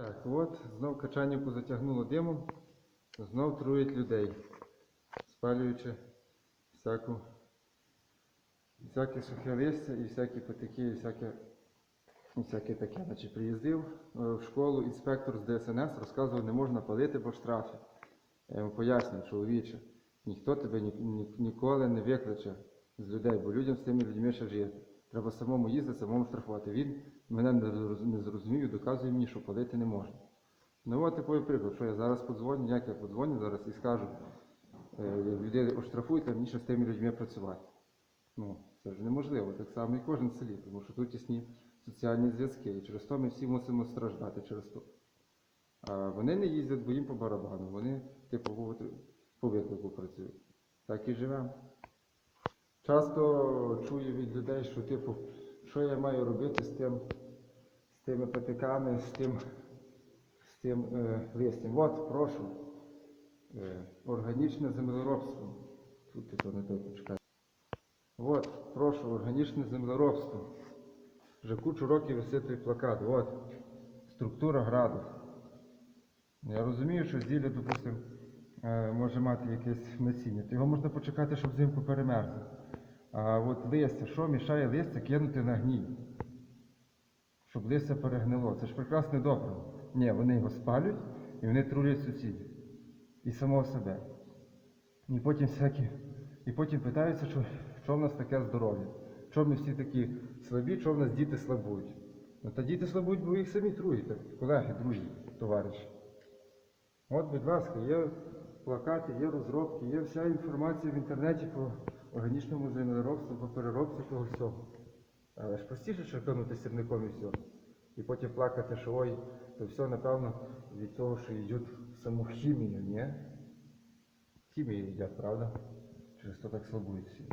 Так, от, знов качанівку затягнуло димом, знов труять людей, спалюючи всяку, всяке сухе листя і всякі потеки, і всяке, і всяке таке. Значить, приїздив е, в школу інспектор з ДСНС, розказував, не можна палити, бо штрафи. Я йому пояснюю, чоловіче, ніхто тебе ні, ні- ніколи не викличе з людей, бо людям з тими людьми ще жити. Треба самому їздити, самому штрафувати. Він мене не зроз- зрозумів і доказує мені, що палити не можна. Ну от такий приклад, що я зараз подзвоню, як я подзвоню зараз і скажу, е, людей оштрафуйте, мені ще з тими людьми працювати. Ну, це ж неможливо, так само і кожен в селі, тому що тут тісні соціальні зв'язки, і через то ми всі мусимо страждати через то. А вони не їздять, бо їм по барабану, вони типу по виклику працюють. Так і живемо. Часто чую від людей, що типу, що я маю робити з тим, з тими патиками, з тим, з тим е, листям. От, прошу, е, органічне землеробство. Тут то не той почекай. От, прошу, органічне землеробство. Вже кучу років висить той плакат. От, структура граду. Я розумію, що зілля, допустим, е, може мати якесь насіння. Його можна почекати, щоб взимку перемерзло. А от листя, що мішає листя кинути на гній? Щоб листя перегнило. Це ж прекрасне добре. Ні, вони його спалюють і вони трулять сусідів. І самого себе. І потім всякі. І потім питаються, що, що в нас таке здоров'я. Що ми всі такі слабі, що в нас діти слабують. Ну та діти слабують, бо ви їх самі труїте, колеги, друзі, товариші. От, будь ласка, є плакати, є розробки, є вся інформація в інтернеті по органічному землеробству, по переробці того всього. Але ж простіше шарканути сірником і все. І потім плакати, що ой, то все, напевно, від того, що йдуть саму хімію, ні? Хімію їдять, правда? Через то так слабують всі.